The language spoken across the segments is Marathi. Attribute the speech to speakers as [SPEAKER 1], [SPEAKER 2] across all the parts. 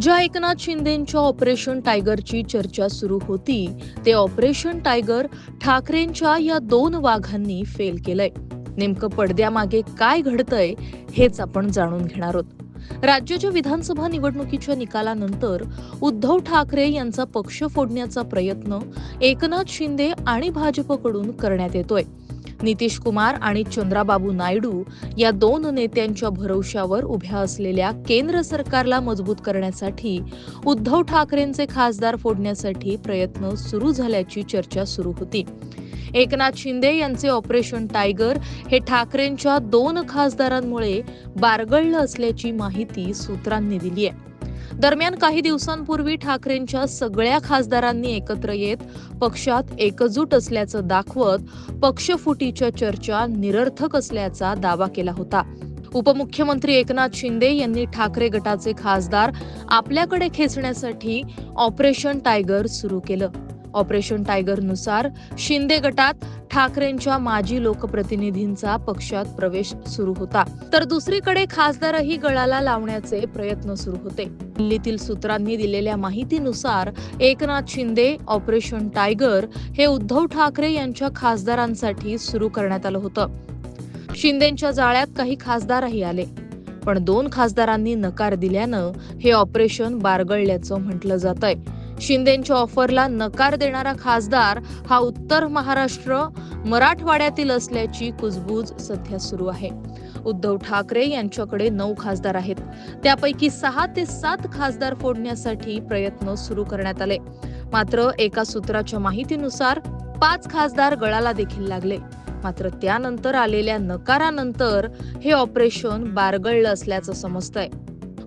[SPEAKER 1] ज्या एकनाथ शिंदेच्या ऑपरेशन टायगरची चर्चा सुरू होती ते ऑपरेशन टायगर ठाकरेंच्या या दोन वाघांनी फेल केलंय. नेमकं पडद्यामागे काय घडतंय हेच आपण जाणून घेणार आहोत. राज्याच्या विधानसभा निवडणुकीच्या निकालानंतर उद्धव ठाकरे यांचा पक्ष फोडण्याचा प्रयत्न एकनाथ शिंदे आणि भाजपकडून करण्यात येतोय. नितीश कुमार आणि चंद्राबाबू नायडू या दोन नेत्यांच्या भरवशावर उभ्या असलेल्या केंद्र सरकारला मजबूत करण्यासाठी उद्धव ठाकरेंचे खासदार फोडण्यासाठी प्रयत्न सुरू झाल्याची चर्चा सुरू होती. एकनाथ शिंदे यांचे ऑपरेशन टायगर हे ठाकरेंच्या दोन खासदारांमुळे बारगळलं असल्याची माहिती सूत्रांनी दिली आहे दरम्यान काही दिवसांपूर्वी ठाकरेंच्या सगळ्या खासदारांनी एकत्र येत पक्षात एकजूट असल्याचं दाखवत पक्षफुटीच्या चर्चा निरर्थक असल्याचा दावा केला होता. उपमुख्यमंत्री एकनाथ शिंदे यांनी ठाकरे गटाचे खासदार आपल्याकडे खेचण्यासाठी ऑपरेशन टायगर सुरू केलं. ऑपरेशन टायगरनुसार शिंदे गटात ठाकरेंच्या माजी लोकप्रतिनिधींचा पक्षात प्रवेश सुरू होता. तर दुसरीकडे खासदारही गळाला लावण्याचे प्रयत्न सुरू होते. दिल्लीतील सूत्रांनी दिलेल्या माहितीनुसार एकनाथ शिंदे ऑपरेशन टायगर हे उद्धव ठाकरे यांच्या खासदारांसाठी सुरू करण्यात आलं होतं. शिंदेच्या जाळ्यात काही खासदारही आले. पण दोन खासदारांनी नकार दिल्यानं हे ऑपरेशन बारगळल्याचं म्हटलं जात आहे शिंदेच्या ऑफरला नकार देणारा खासदार हा उत्तर महाराष्ट्र मराठवाड्यातील असल्याची कुजबूज सध्या सुरू आहे. उद्धव ठाकरे यांच्याकडे नऊ खासदार आहेत. त्यापैकी सहा ते सात खासदार फोडण्यासाठी प्रयत्न सुरू करण्यात आले. मात्र एका सूत्राच्या माहितीनुसार पाच खासदार गळाला देखील लागले. मात्र त्यानंतर आलेल्या नकारानंतर हे ऑपरेशन बारगळलं असल्याचं समजतंय.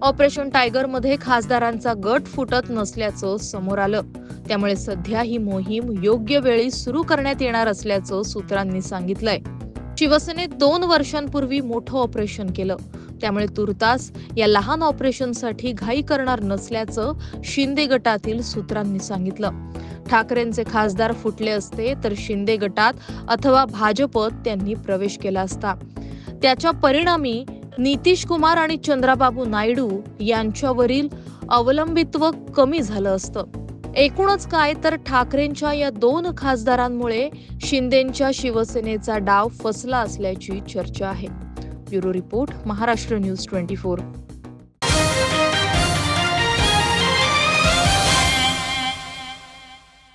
[SPEAKER 1] ऑपरेशन टायगरमध्ये खासदारांचा गट फुटत नसल्याचं समोर आलं. त्यामुळे सध्या ही मोहीम योग्य वेळी सुरू करण्यात येणार असल्याचं सूत्रांनी सांगितलंय. शिवसेनेत दोन वर्षांपूर्वी मोठं ऑपरेशन केलं. त्यामुळे तुर्तास या लहान ऑपरेशनसाठी घाई करणार नसल्याचं शिंदे गटातील सूत्रांनी सांगितलं. ठाकरेंचे खासदार फुटले असते तर शिंदे गटात अथवा भाजपत त्यांनी प्रवेश केला असता. त्याच्या परिणामी नितीश कुमार आणि चंद्राबाबू नायडू यांच्यावरील अवलंबित्व कमी झालं असतं. एकूणच काय तर ठाकरेंच्या या दोन खासदारांमुळे शिंदेच्या शिवसेनेचा डाव फसला असल्याची चर्चा आहे. Bureau report Maharashtra news twenty four.